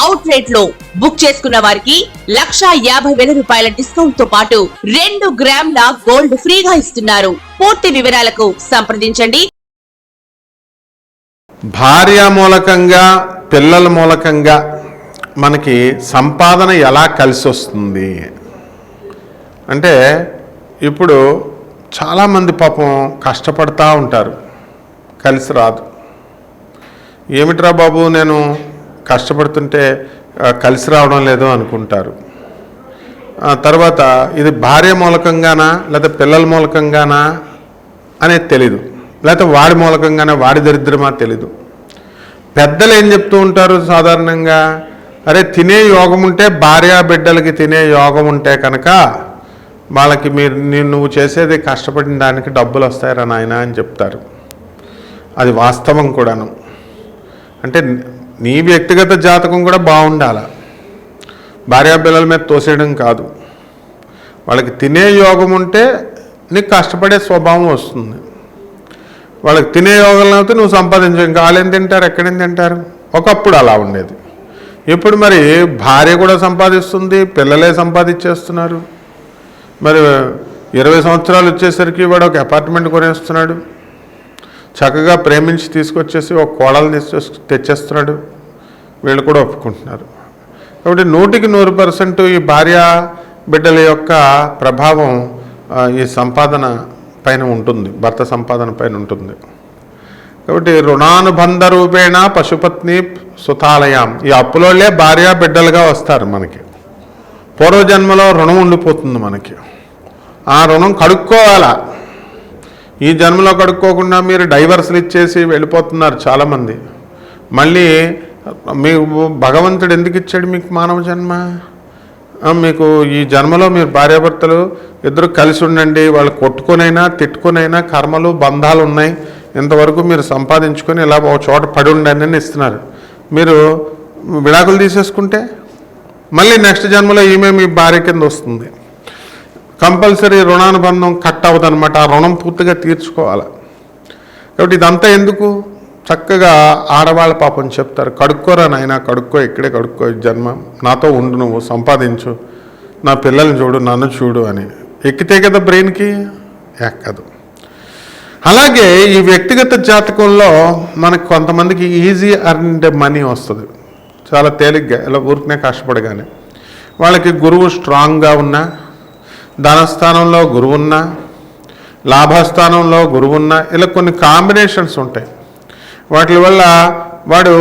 Out రేట్లో book చేసుకున్న వారికి లక్షా యాభై వేల రూపాయల డిస్కౌంట్తో పాటు రెండు గ్రాముల గోల్డ్ ఫ్రీగా ఇస్తున్నారు. పూర్తి వివరాలకు సంప్రదించండి. భార్య మూలకంగా పిల్లల మూలకంగా మనకి సంపాదన ఎలా కలిసి వస్తుంది? అంటే ఇప్పుడు చాలామంది పాపం కష్టపడతా ఉంటారు. కలిసి రాదు. ఏమిట్రా బాబు నేను కష్టపడుతుంటే కలిసి రావడం లేదు అనుకుంటారు. తర్వాత ఇది భార్య మూలకంగానా లేదా పిల్లల మూలకంగానా అనేది తెలీదు. లేకపోతే వాడి మూలకంగానే వాడి దరిద్రమా తెలీదు. పెద్దలు ఏం చెప్తూ ఉంటారు సాధారణంగా? అరే తినే యోగం ఉంటే భార్యా బిడ్డలకి తినే యోగం ఉంటే కనుక వాళ్ళకి మీరు నేను నువ్వు చేసేది కష్టపడిన దానికి డబ్బులు వస్తాయరా నాయన అని చెప్తారు. అది వాస్తవం కూడాను. అంటే నీ వ్యక్తిగత జాతకం కూడా బాగుండాల? భార్యా పిల్లల మీద తోసేయడం కాదు. వాళ్ళకి తినే యోగం ఉంటే నీకు కష్టపడే స్వభావం వస్తుంది. వాళ్ళకి తినే యోగం అయితే నువ్వు సంపాదించు ఇంకా వాళ్ళేం తింటారు ఎక్కడేం తింటారు? ఒకప్పుడు అలా ఉండేది. ఇప్పుడు మరి భార్య కూడా సంపాదిస్తుంది పిల్లలే సంపాదించేస్తున్నారు. మరి ఇరవై సంవత్సరాలు వచ్చేసరికి వాడు ఒక అపార్ట్మెంట్ కొనేస్తున్నాడు. చక్కగా ప్రేమించి తీసుకొచ్చేసి ఒక కోడలు తీసుకొ తెచ్చేస్తున్నాడు. వీళ్ళు కూడా ఒప్పుకుంటున్నారు. కాబట్టి నూటికి నూరు పర్సెంట్ ఈ భార్య బిడ్డల యొక్క ప్రభావం ఈ సంపాదన పైన ఉంటుంది. భర్త సంపాదన పైన ఉంటుంది. కాబట్టి రుణానుబంధ రూపేణ పశుపత్ని సుతాలయం. ఈ అప్పులోళ్ళే భార్య బిడ్డలుగా వస్తారు మనకి. పూర్వజన్మలో రుణం ఉండిపోతుంది మనకి. ఆ రుణం కడుక్కోవాలా? ఈ జన్మలో కడుక్కోకుండా మీరు డైవర్స్లు ఇచ్చేసి వెళ్ళిపోతున్నారు చాలామంది. మళ్ళీ మీకు భగవంతుడు ఎందుకు ఇచ్చాడు మీకు మానవ జన్మ? మీకు ఈ జన్మలో మీరు భార్యాభర్తలు ఇద్దరు కలిసి ఉండండి వాళ్ళు కొట్టుకునైనా తిట్టుకునైనా కర్మలు బంధాలు ఉన్నాయి. ఇంతవరకు మీరు సంపాదించుకొని ఇలా ఒక చోట పడి ఉండండి అని ఇస్తున్నారు. మీరు విడాకులు తీసేసుకుంటే మళ్ళీ నెక్స్ట్ జన్మలో ఈమె మీ భార్య కింద వస్తుంది. కంపల్సరీ రుణానుబంధం కట్ అవ్వదనమాట ఆ రుణం పూర్తిగా తీర్చుకోవాలి. కాబట్టి ఇదంతా ఎందుకు? చక్కగా ఆడవాళ్ళ పాపం చెప్తారు. కడుక్కోరా నాయన కడుక్కో ఇక్కడే కడుక్కో జన్మ. నాతో ఉండు నువ్వు సంపాదించు. నా పిల్లల్ని చూడు నన్ను చూడు అని. ఎక్కితే కదా బ్రెయిన్కి? ఎక్కదు. అలాగే ఈ వ్యక్తిగత జాతకంలో మనకు కొంతమందికి ఈజీ అర్న్డ్ మనీ వస్తుంది. చాలా తేలిగ్గా ఇలా ఊరికనే కష్టపడగానే. వాళ్ళకి గురువు స్ట్రాంగ్గా ఉన్నా ధనస్థానంలో గురువున్న లాభస్థానంలో గురువున్న ఇలా కొన్ని కాంబినేషన్స్ ఉంటాయి. వాటి వల్ల వాడు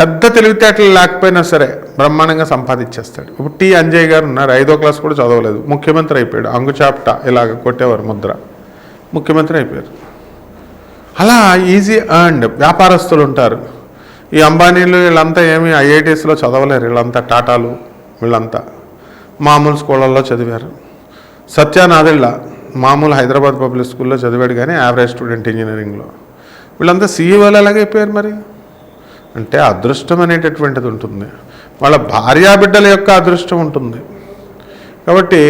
పెద్ద తెలివితేటలు లేకపోయినా సరే బ్రహ్మాండంగా సంపాదించేస్తాడు. ఇప్పుడు టి. అంజయ్ గారు ఉన్నారు. ఐదో క్లాస్ కూడా చదవలేదు. ముఖ్యమంత్రి అయిపోయాడు. అంగుచాప్ట ఇలాగ కొట్టేవారు ముద్ర. ముఖ్యమంత్రి అయిపోయారు. అలా ఈజీ అండ్ వ్యాపారస్తులు ఉంటారు. ఈ అంబానీలు వీళ్ళంతా ఏమి ఐఐటీస్లో చదవలేరు. వీళ్ళంతా టాటాలు వీళ్ళంతా మామూలు స్కూళ్ళల్లో చదివారు. సత్యానాదిళ్ళ మామూలు హైదరాబాద్ పబ్లిక్ స్కూల్లో చదివాడు కానీ యావరేజ్ స్టూడెంట్ ఇంజనీరింగ్లో. వీళ్ళంతా సీఈఓలు అలాగైపోయారు మరి? అంటే అదృష్టం అనేటటువంటిది ఉంటుంది. వాళ్ళ భార్యాబిడ్డల యొక్క అదృష్టం ఉంటుంది. కాబట్టి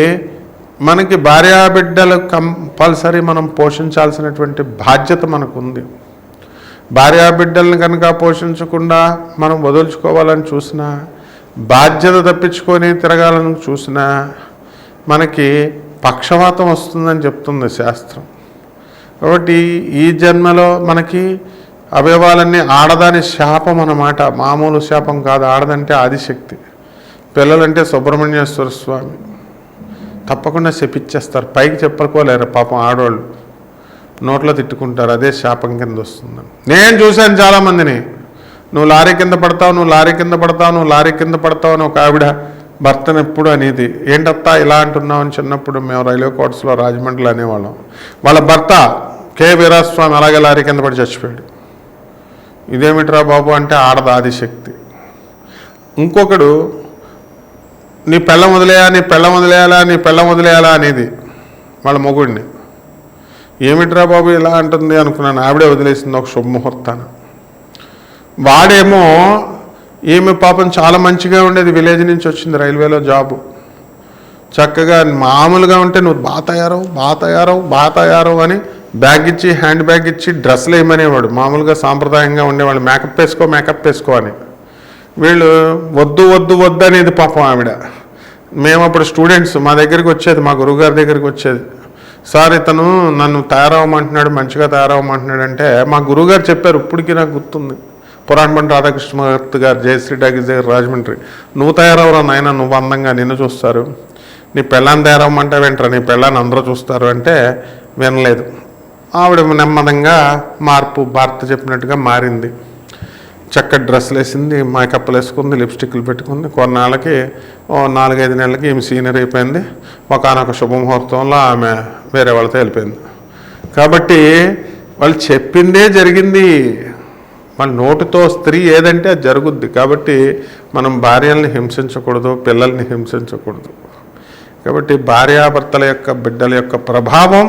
మనకి భార్యాబిడ్డలు కంపల్సరీ మనం పోషించాల్సినటువంటి బాధ్యత మనకు ఉంది భార్యాబిడ్డల్ని కనుక పోషించకుండా మనం వదులుచుకోవాలని చూసినా బాధ్యత తప్పించుకొని తిరగాలని చూసినా మనకి పక్షవాతం వస్తుందని చెప్తుంది శాస్త్రం. కాబట్టి ఈ జన్మలో మనకి అవయవాలన్నీ ఆడదాని శాపం అన్నమాట. మామూలు శాపం కాదు ఆడదంటే ఆదిశక్తి. పిల్లలంటే సుబ్రహ్మణ్యేశ్వర స్వామి. తప్పకుండా శపిచ్చేస్తారు పైకి చెప్పకోలేరు పాపం ఆడవాళ్ళు నోట్లో తిట్టుకుంటారు అదే శాపం కింద వస్తుందని నేను చూశాను చాలామందిని. నువ్వు లారీ కింద పడతావు నువ్వు లారీ కింద పడతావు నువ్వు లారీ కింద పడతావు అని ఒక ఆవిడ భర్తను ఎప్పుడు అనేది ఏంటత్తా ఇలా అంటున్నావు? అని చిన్నప్పుడు మేము రైల్వే కోర్ట్స్లో రాజమండ్రిలో అనేవాళ్ళం. వాళ్ళ భర్త కె. వీరాస్వామి అలాగే లారీ కింద పడి చచ్చిపోయాడు. ఇదేమిట్రా బాబు? అంటే ఆడద ఆదిశక్తి. ఇంకొకడు నీ పెళ్ళం వదిలేయా? నీ పెళ్ళం వదిలేయాలా? నీ పెళ్ళం వదిలేయాలా? అనేది వాళ్ళ మొగుడిని. ఏమిట్రా బాబు ఇలా అంటుంది? అనుకున్నాను. ఆవిడే వదిలేసింది ఒక శుభముహూర్తాన. వాడేమో ఈమె పాపం చాలా మంచిగా ఉండేది విలేజ్ నుంచి వచ్చింది రైల్వేలో జాబు. చక్కగా మామూలుగా ఉంటే నువ్వు బాగా తయారవు బాగా తయారవు బాగా తయారవు అని బ్యాగ్ ఇచ్చి హ్యాండ్ బ్యాగ్ ఇచ్చి డ్రెస్లు వేయమనేవాడు. మామూలుగా సాంప్రదాయంగా ఉండేవాళ్ళు. మేకప్ వేసుకో మేకప్ వేసుకో అని. వీళ్ళు వద్దు వద్దు వద్దు అనేది పాపం ఆవిడ. మేము అప్పుడు స్టూడెంట్స్ మా దగ్గరికి వచ్చేది మా గురువుగారి దగ్గరికి వచ్చేది. సార్ ఇతను నన్ను తయారవ్వమంటున్నాడు మంచిగా తయారవ్వమంటున్నాడు అంటే మా గురువుగారు చెప్పారు ఇప్పటికీ నాకు గుర్తుంది. పురాణపండి రాధాకృష్ణమూర్తి గారు జయశ్రీ డాగిస్ దగ్గర రాజమండ్రి. నువ్వు తయారవరా నాయన? నువ్వు అందంగా నిన్ను చూస్తారు. నీ పెళ్ళాన్ని తయారవమంటే వెంటరా నీ పెళ్ళాన్ని అందరూ చూస్తారు అంటే వినలేదు. ఆవిడ నెమ్మదంగా మార్పు భారత చెప్పినట్టుగా మారింది. చక్కటి డ్రెస్సులు వేసింది మేకప్లు వేసుకుంది లిప్స్టిక్లు పెట్టుకుంది. కొన్నాళ్ళకి ఓ నాలుగైదు నెలలకి ఈమె సీనియర్ అయిపోయింది. ఒకనొక శుభముహూర్తంలో ఆమె వేరే వాళ్ళతో వెళ్ళిపోయింది. కాబట్టి వాళ్ళు చెప్పిందే జరిగింది. మన నోటితో స్త్రీ ఏదంటే అది జరుగుద్ది. కాబట్టి మనం భార్యల్ని హింసించకూడదు పిల్లల్ని హింసించకూడదు. కాబట్టి భార్యాభర్తల యొక్క బిడ్డల యొక్క ప్రభావం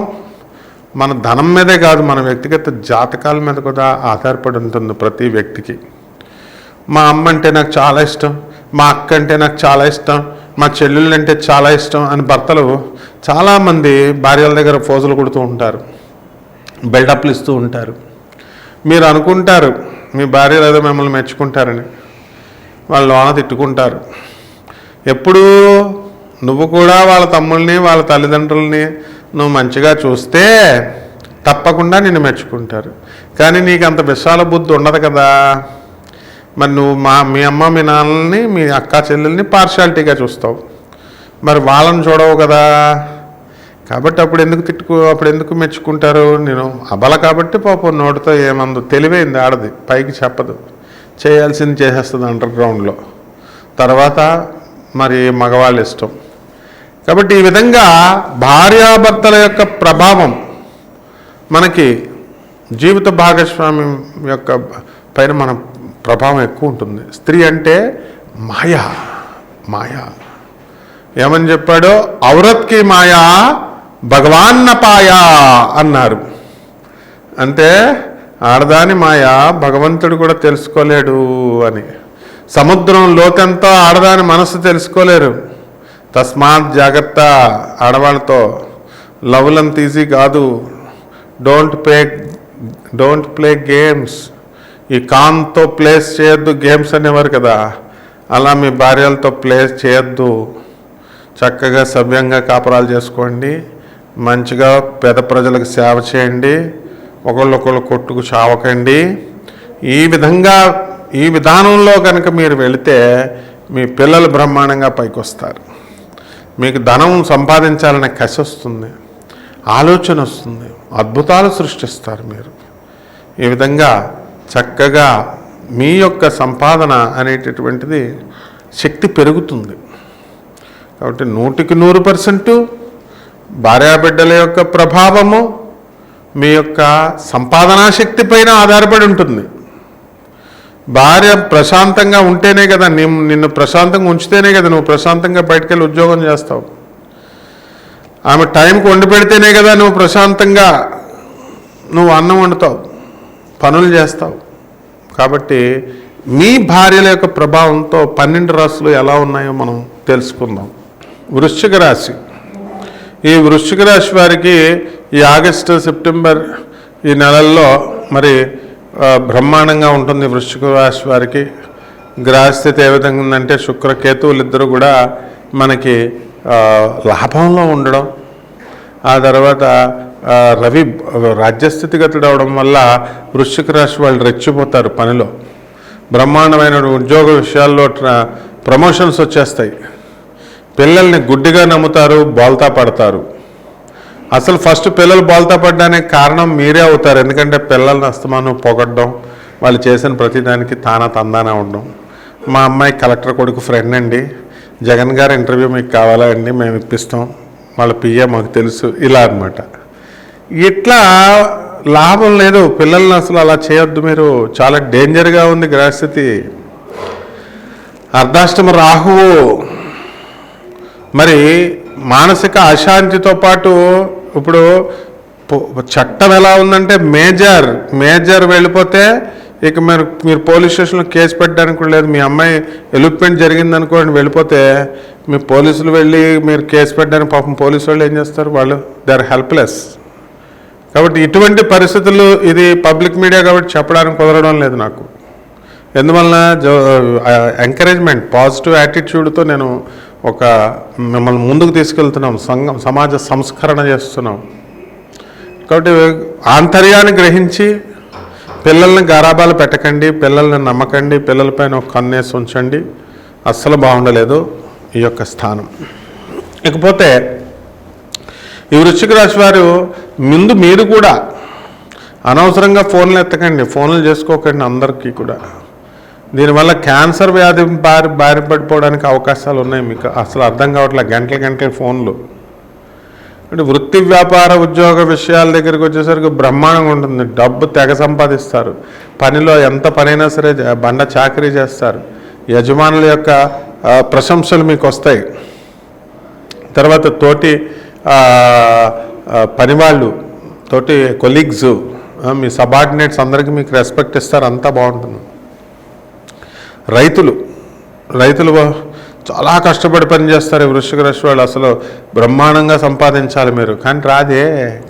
మన ధనం మీదే కాదు మన వ్యక్తిగత జాతకాల మీద కూడా ఆధారపడి ఉంటుంది ప్రతి వ్యక్తికి. మా అమ్మ అంటే నాకు చాలా ఇష్టం మా అక్క అంటే నాకు చాలా ఇష్టం మా చెల్లెళ్ళు అంటే చాలా ఇష్టం అని భర్తలు చాలామంది భార్యల దగ్గర ఫోజులు కొడుతూ ఉంటారు బిల్డప్లు ఇస్తూ ఉంటారు. మీరు అనుకుంటారు మీ భార్యలు ఏదో మిమ్మల్ని మెచ్చుకుంటారని. వాళ్ళు లోన తిట్టుకుంటారు. ఎప్పుడు నువ్వు కూడా వాళ్ళ తమ్ముల్ని వాళ్ళ తల్లిదండ్రుల్ని నువ్వు మంచిగా చూస్తే తప్పకుండా నిన్ను మెచ్చుకుంటారు. కానీ నీకు అంత విశాల బుద్ధి ఉండదు కదా. మరి నువ్వు మా మీ అమ్మ మీ నాన్నల్ని మీ అక్క చెల్లెల్ని పార్షాలిటీగా చూస్తావు. మరి వాళ్ళని చూడవు కదా. కాబట్టి అప్పుడు ఎందుకు తిట్టుకు అప్పుడు ఎందుకు మెచ్చుకుంటారు? నేను అబల కాబట్టి పాపం నోటితో ఏమందు తెలివైంది ఆడది పైకి చెప్పదు. చేయాల్సింది చేసేస్తుంది అండర్ గ్రౌండ్లో తర్వాత మరి మగవాళ్ళ ఇష్టం. కాబట్టి ఈ విధంగా భార్యాభర్తల యొక్క ప్రభావం మనకి జీవిత భాగస్వామ్యం యొక్క పైన మన ప్రభావం ఎక్కువ ఉంటుంది. స్త్రీ అంటే మాయా మాయా. ఏమని చెప్పాడో? ఔరత్కి మాయా భగవాన్నపాయ అన్నారు. అంటే ఆడదాని మాయ భగవంతుడు కూడా తెలుసుకోలేడు అని. సముద్రం లోతంతో ఆడదాని మనసు తెలుసుకోలేరు. తస్మాత్ జాగ్రత్త ఆడవాళ్ళతో. లవ్లం తీసి కాదు. Don't play don't play games. ఈ కామ్తో ప్లేస్ చేయొద్దు గేమ్స్ అనేవారు కదా. అలా మీ భార్యలతో ప్లేస్ చేయొద్దు. చక్కగా సభ్యంగా కాపురాలు చేసుకోండి. మంచిగా పేద ప్రజలకు సేవ చేయండి ఒకళ్ళొకళ్ళు కొట్టుకు చావకండి. ఈ విధంగా ఈ విధానంలో కనుక మీరు వెళితే మీ పిల్లలు బ్రహ్మాండంగా పైకొస్తారు. మీకు ధనం సంపాదించాలనే కసి వస్తుంది ఆలోచన వస్తుంది అద్భుతాలు సృష్టిస్తారు మీరు. ఈ విధంగా చక్కగా మీ యొక్క సంపాదన అనేటటువంటిది శక్తి పెరుగుతుంది. కాబట్టి నూటికి నూరు పర్సెంటు భార్యాబిడ్డల యొక్క ప్రభావము మీ యొక్క సంపాదనా శక్తి పైన ఆధారపడి ఉంటుంది. భార్య ప్రశాంతంగా ఉంటేనే కదా నిన్ను నిన్ను ప్రశాంతంగా ఉంచితేనే కదా నువ్వు ప్రశాంతంగా బయటకు వెళ్ళి ఉద్యోగం చేస్తావు. ఆమె టైంకి వండి పెడితేనే కదా నువ్వు ప్రశాంతంగా నువ్వు అన్నం వండుతావు పనులు చేస్తావు. కాబట్టి మీ భార్యల యొక్క ప్రభావంతో పన్నెండు రాశులు ఎలా ఉన్నాయో మనం తెలుసుకుందాం. వృశ్చిక రాశి. ఈ వృశ్చిక రాశి వారికి ఈ ఆగస్టు సెప్టెంబర్ ఈ నెలల్లో మరి బ్రహ్మాండంగా ఉంటుంది వృశ్చిక రాశి వారికి. గ్రహస్థితి ఏ విధంగా ఉందంటే శుక్రకేతువులు ఇద్దరు కూడా మనకి లాభంలో ఉండడం. ఆ తర్వాత రవి రాజ్యస్థితిగతుడు అవడం వల్ల వృశ్చిక రాశి వాళ్ళు రెచ్చిపోతారు పనిలో. బ్రహ్మాండమైన ఉద్యోగ విషయాల్లో ప్రమోషన్స్ వచ్చేస్తాయి. పిల్లల్ని గుడ్డిగా నమ్ముతారు బోల్తా పడతారు. అసలు ఫస్ట్ పిల్లలు బోల్తా పడ్డానికి కారణం మీరే అవుతారు. ఎందుకంటే పిల్లల్ని అస్తమానం పొగడ్డం వాళ్ళు చేసిన ప్రతిదానికి తానా తందానా ఉండడం. మా అమ్మాయి కలెక్టర్ కొడుకు ఫ్రెండ్ అండి. జగన్ గారి ఇంటర్వ్యూ మీకు కావాలా అండి? మేము ఇప్పిస్తాం. వాళ్ళ పిఏ మాకు తెలుసు. ఇలా అన్నమాట. ఇట్లా లాభం లేదు. పిల్లల్ని అసలు అలా చేయొద్దు మీరు. చాలా డేంజర్గా ఉంది గ్రహస్థితి. అర్ధాష్టమ రాహువు మరి మానసిక అశాంతితో పాటు ఇప్పుడు చట్టం ఎలా ఉందంటే మేజర్ మేజర్ వెళ్ళిపోతే ఇక మీరు మీరు పోలీస్ స్టేషన్లో కేసు పెట్టడానికి కూడా లేదు. మీ అమ్మాయి ఎలుప్మెంట్ జరిగింది అనుకోండి వెళ్ళిపోతే మీ పోలీసులు వెళ్ళి మీరు కేసు పెట్టడానికి పాపం పోలీసు వాళ్ళు ఏం చేస్తారు? వాళ్ళు దే ఆర్ హెల్ప్లెస్ కాబట్టి ఇటువంటి పరిస్థితులు ఇది పబ్లిక్ మీడియా కాబట్టి చెప్పడానికి కుదరడం లేదు నాకు. ఎందువలన ఎంకరేజ్మెంట్ పాజిటివ్ యాటిట్యూడ్తో నేను ఒక మిమ్మల్ని ముందుకు తీసుకెళ్తున్నాం సంఘం సమాజ సంస్కరణ చేస్తున్నాం. కాబట్టి ఆంతర్యాన్ని గ్రహించి పిల్లల్ని గారాబాలు పెట్టకండి పిల్లల్ని నమ్మకండి పిల్లలపైన ఒక కన్నేసి ఉంచండి. అస్సలు బాగుండలేదు ఈ యొక్క స్థానం. ఇకపోతే ఈ వృశ్చిక రాశి వారు ముందు మీరు కూడా అనవసరంగా ఫోన్లు ఎత్తకండి ఫోన్లు చేసుకోకండి అందరికీ కూడా. దీనివల్ల క్యాన్సర్ వ్యాధి బారి బారి పడిపోవడానికి అవకాశాలు ఉన్నాయి. మీకు అసలు అర్థం కావట్లేదు గంటల గంటల ఫోన్లు. అంటే వృత్తి వ్యాపార ఉద్యోగ విషయాల దగ్గరికి వచ్చేసరికి బ్రహ్మాండంగా ఉంటుంది. డబ్బు తెగ సంపాదిస్తారు. పనిలో ఎంత పనైనా సరే బండ చాకరీ చేస్తారు. యజమానుల యొక్క ప్రశంసలు మీకు వస్తాయి. తర్వాత తోటి పనివాళ్ళు తోటి కొలీగ్స్ మీ సబార్డినేట్స్ అందరికీ మీకు రెస్పెక్ట్ ఇస్తారు. అంతా బాగుంటుంది. రైతులు రైతులు చాలా కష్టపడి పనిచేస్తారు ఈ వృశ్చిక రాశి వాళ్ళు. అసలు బ్రహ్మాండంగా సంపాదించాలి మీరు. కానీ రాదే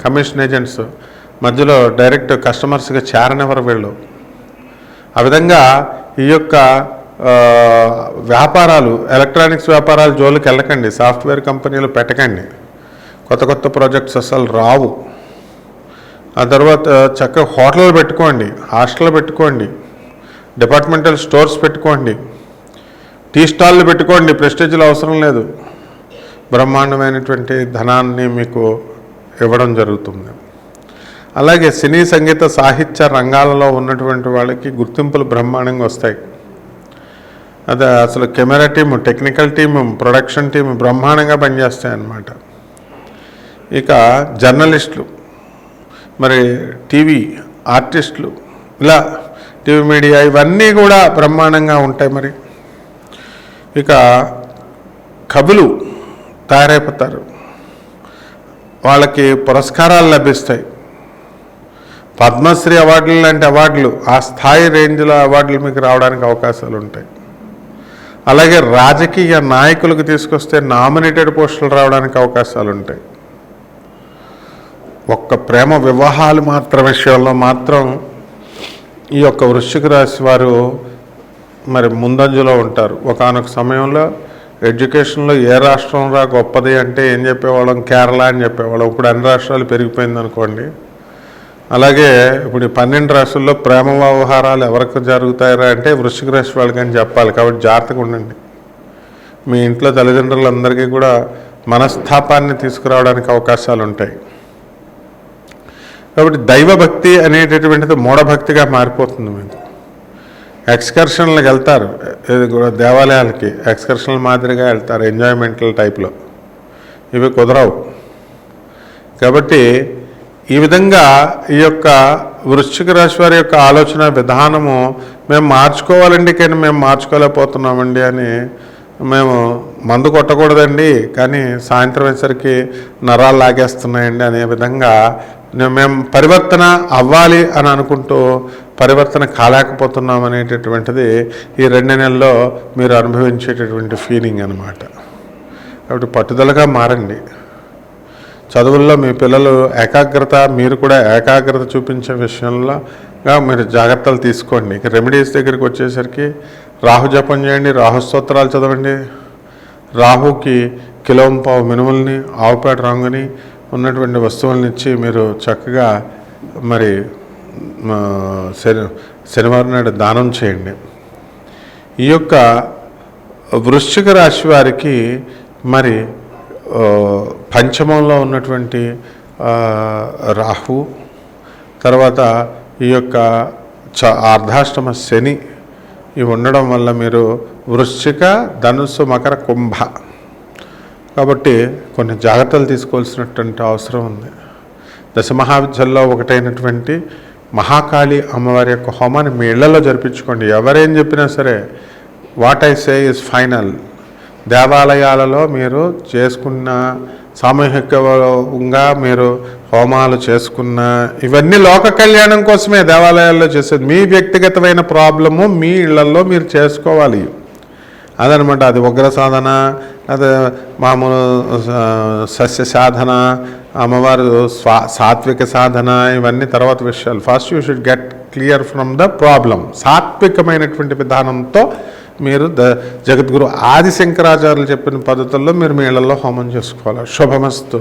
కమిషన్ ఏజెంట్స్. మధ్యలో డైరెక్ట్ కస్టమర్స్గా చేరనివ్వరు వీళ్ళు. ఆ విధంగా ఈ యొక్క వ్యాపారాలు ఎలక్ట్రానిక్స్ వ్యాపారాలు జోలికి వెళ్ళకండి. సాఫ్ట్వేర్ కంపెనీలు పెట్టకండి. కొత్త కొత్త ప్రాజెక్ట్స్ అసలు రావు. ఆ తర్వాత చక్కగా హోటల్ పెట్టుకోండి. హాస్టల్ పెట్టుకోండి. డిపార్ట్మెంటల్ స్టోర్స్ పెట్టుకోండి. టీ స్టాల్లు పెట్టుకోండి ప్రెస్టేజ్లు అవసరం లేదు. బ్రహ్మాండమైనటువంటి ధనాన్ని మీకు ఇవ్వడం జరుగుతుంది. అలాగే సినీ సంగీత సాహిత్య రంగాలలో ఉన్నటువంటి వాళ్ళకి గుర్తింపులు బ్రహ్మాండంగా వస్తాయి. అదే అసలు camera team technical team production team బ్రహ్మాండంగా పనిచేస్తాయి అన్నమాట. ఇక జర్నలిస్టులు మరి టీవీ ఆర్టిస్టులు ఇలా టీవీ మీడియా ఇవన్నీ కూడా బ్రహ్మాండంగా ఉంటాయి మరి. ఇక కవులు తయారైపోతారు. వాళ్ళకి పురస్కారాలు లభిస్తాయి. పద్మశ్రీ అవార్డులు లాంటి అవార్డులు ఆ స్థాయి రేంజ్లో అవార్డులు మీకు రావడానికి అవకాశాలు ఉంటాయి. అలాగే రాజకీయ నాయకులకు తీసుకొస్తే నామినేటెడ్ పోస్టులు రావడానికి అవకాశాలు ఉంటాయి. ఒక్క ప్రేమ వివాహాలు మాత్రం విషయంలో మాత్రం ఈ యొక్క వృశ్చిక రాశి వారు మరి ముందంజలో ఉంటారు. ఒకానొక సమయంలో ఎడ్యుకేషన్లో ఏ రాష్ట్రం రా గొప్పది అంటే ఏం చెప్పేవాళ్ళం? కేరళ అని చెప్పేవాళ్ళం. ఇప్పుడు అన్ని రాష్ట్రాలు పెరిగిపోయింది అనుకోండి. అలాగే ఇప్పుడు పన్నెండు రాష్ట్రాల్లో ప్రేమ వ్యవహారాలు ఎవరికి జరుగుతాయరా అంటే వృశ్చిక రాశి వాళ్ళకి అని చెప్పాలి. కాబట్టి జాగ్రత్తగా ఉండండి. మీ ఇంట్లో తల్లిదండ్రులందరికీ కూడా మనస్తాపాన్ని తీసుకురావడానికి అవకాశాలు ఉంటాయి కాబట్టి దైవభక్తి అనేటటువంటిది మూఢభక్తిగా మారిపోతుంది మీకు ఎక్స్కర్షన్లకు వెళ్తారు. దేవాలయాలకి ఎక్స్కర్షన్ల మాదిరిగా వెళ్తారు ఎంజాయ్మెంటల్ టైప్లో. ఇవి కుదరవు. కాబట్టి ఈ విధంగా ఈ యొక్క వృశ్చిక రాశి వారి యొక్క ఆలోచన విధానము మేము మార్చుకోవాలండి కానీ మేము మార్చుకోలేకపోతున్నామండి అని మేము మందు కొట్టకూడదండి కానీ సాయంత్రం అయ్యేసరికి నరాలు లాగేస్తున్నాయండి అనే విధంగా మేము పరివర్తన అవ్వాలి అని అనుకుంటూ పరివర్తన కాలేకపోతున్నాం అనేటటువంటిది ఈ రెండు నెలల్లో మీరు అనుభవించేటటువంటి ఫీలింగ్ అనమాట కాబట్టి పట్టుదలగా మారండి. చదువుల్లో మీ పిల్లలు ఏకాగ్రత మీరు కూడా ఏకాగ్రత చూపించే విషయంలో మీరు జాగ్రత్తలు తీసుకోండి. రెమెడీస్ దగ్గరికి వచ్చేసరికి రాహు జపం చేయండి రాహు స్తోత్రాలు చదవండి. రాహుకి కిలోం పావు మినుముల్ని ఆవుపేట రంగుని ఉన్నటువంటి వస్తువులను ఇచ్చి మీరు చక్కగా మరి ఆ, శని శనివారం నాడు దానం చేయండి. ఈ యొక్క వృశ్చిక రాశి వారికి మరి పంచమంలో ఉన్నటువంటి రాహు తర్వాత ఈ యొక్క చ అర్ధాష్టమ శని ఇవి ఉండడం వల్ల మీరు వృశ్చిక ధనుస్సు మకర కుంభ. కాబట్టి కొన్ని జాగ్రత్తలు తీసుకోవాల్సినటువంటి అవసరం ఉంది. దశమహావిద్యల్లో ఒకటైనటువంటి మహాకాళి అమ్మవారి యొక్క హోమాన్ని మీ ఇళ్ళలో జరిపించుకోండి. ఎవరేం చెప్పినా సరే what I say is final. దేవాలయాలలో మీరు చేసుకున్న సామూహికంగా మీరు హోమాలు చేసుకున్న ఇవన్నీ లోక కళ్యాణం కోసమే దేవాలయాల్లో చేసేది. మీ వ్యక్తిగతమైన ప్రాబ్లము మీ ఇళ్ళలో మీరు చేసుకోవాలి. అదనమాట అది ఉగ్ర సాధన అదే మామూలు సస్య సాధన అమ్మవారు స్వా సాత్విక సాధన ఇవన్నీ తర్వాత విషయాలు. First you should get clear from the problem సాత్వికమైనటువంటి విధానంతో మీరు ద జగద్గురు ఆది శంకరాచార్యులు చెప్పిన పద్ధతుల్లో మీరు మీ ఇళ్ళలో హోమం చేసుకోవాలి. శుభమస్తు.